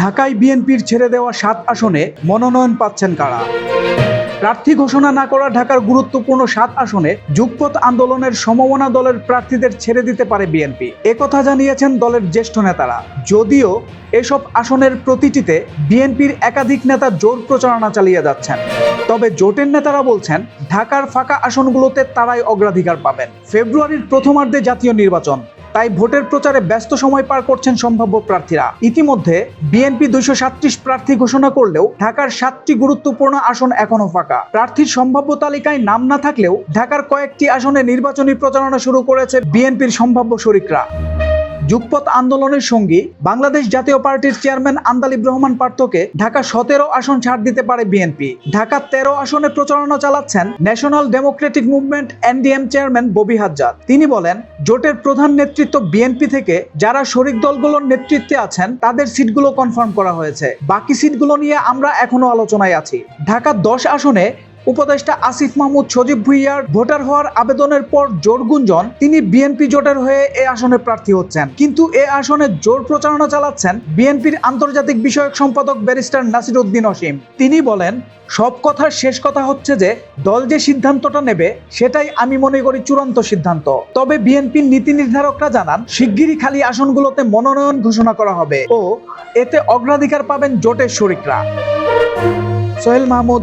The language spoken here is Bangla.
ঢাকায় বিএনপির ছেড়ে দেওয়া সাত আসনে মনোনয়ন পাচ্ছেন কারা? প্রার্থী ঘোষণা না করা ঢাকার গুরুত্বপূর্ণ সাত আসনে যুগপথ আন্দোলনের সমমনা দলের প্রার্থীদের ছেড়ে দিতে পারে বিএনপি। একথা জানিয়েছেন দলের জ্যেষ্ঠ নেতারা। যদিও এসব আসনের প্রতিটিতে বিএনপির একাধিক নেতা জোর প্রচারণা চালিয়ে যাচ্ছেন। তবে জোটের নেতারা বলছেন, ঢাকার ফাঁকা আসনগুলোতে তারাই অগ্রাধিকার পাবেন। ফেব্রুয়ারির প্রথমার্ধে জাতীয় নির্বাচন। তাই ভোটের প্রচারে ব্যস্ত সময় পার করছেন সম্ভাব্য প্রার্থীরা। ইতিমধ্যে বিএনপি দুইশো সাতত্রিশ প্রার্থী ঘোষণা করলেও ঢাকার সাতটি গুরুত্বপূর্ণ আসন এখনও ফাঁকা। প্রার্থীর সম্ভাব্য তালিকায় নাম না থাকলেও ঢাকার কয়েকটি আসনে নির্বাচনী প্রচারণা শুরু করেছে বিএনপির সম্ভাব্য শরিকরা। যুগপথ আন্দোলনের সঙ্গী বাংলাদেশ জাতীয় পার্টির চেয়ারম্যান আন্দালিব রহমান পার্থকে ঢাকা সতেরো আসন ছাড় দিতে পারে বিএনপি। ঢাকা তেরো আসনে প্রচারণা চালাচ্ছেন national democratic movement NDM chairman Bobby Hajjad তিনি বলেন, জোটের প্রধান নেতৃত্ব বিএনপি থেকে যারা শরিক দলগুলোর নেতৃত্বে আছেন, তাদের সিটগুলো কনফার্ম করা হয়েছে। বাকি সিটগুলো নিয়ে আমরা এখনও আলোচনায় আছি। ঢাকা দশ আসনে উপদেষ্টা আসিফ মাহমুদ সজীব ভুইয়ার ভোটার হওয়ার আবেদনের পর জোর গুঞ্জন, তিনি বিএনপি জোটের হয়ে এ আসনে প্রার্থী হচ্ছেন। কিন্তু এ আসনে জোর প্রচারণা চালাচ্ছেন বিএনপির আন্তর্জাতিক বিষয়ক সম্পাদক ব্যারিস্টার নাসির উদ্দিন অসীম। তিনি বলেন, সব কথার শেষ কথা হচ্ছে যে, দল যে সিদ্ধান্তটা নেবে, সেটাই আমি মনে করি চূড়ান্ত সিদ্ধান্ত। তবে বিএনপির নীতি নির্ধারকরা জানান, শিগগিরই খালি আসনগুলোতে মনোনয়ন ঘোষণা করা হবে ও এতে অগ্রাধিকার পাবেন জোটের শরিকরা। সোহেল মাহমুদ